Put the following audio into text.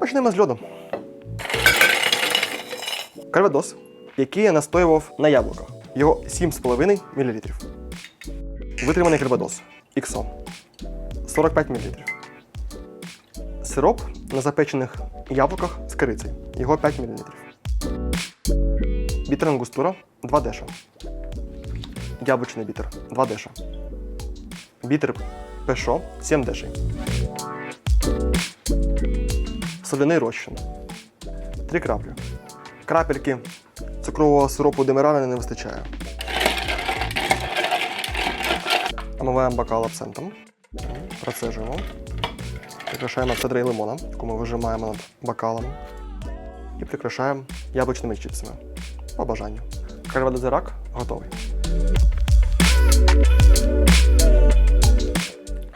Почнемо з льоду. Карведос, який я настоював на яблуках. Його 7,5 мл. Витриманий карведос. XO. 45 мл. Сироп на запечених яблуках з корицею. Його 5 мл. Бітер ангустура 2 деша. Яблучний бітер 2 деша. Бітер пешо 7 дешей. Соляний розчин. 3 краплі. Крапельки цукрового сиропу демерана не вистачає. Омиваємо бокал абсентом. Процежуємо. Прикрашаємо цедрою лимона, яку ми вижимаємо над бокалом. І прикрашаємо яблучними чіпсами. По бажанню. Карвадозирак готовий.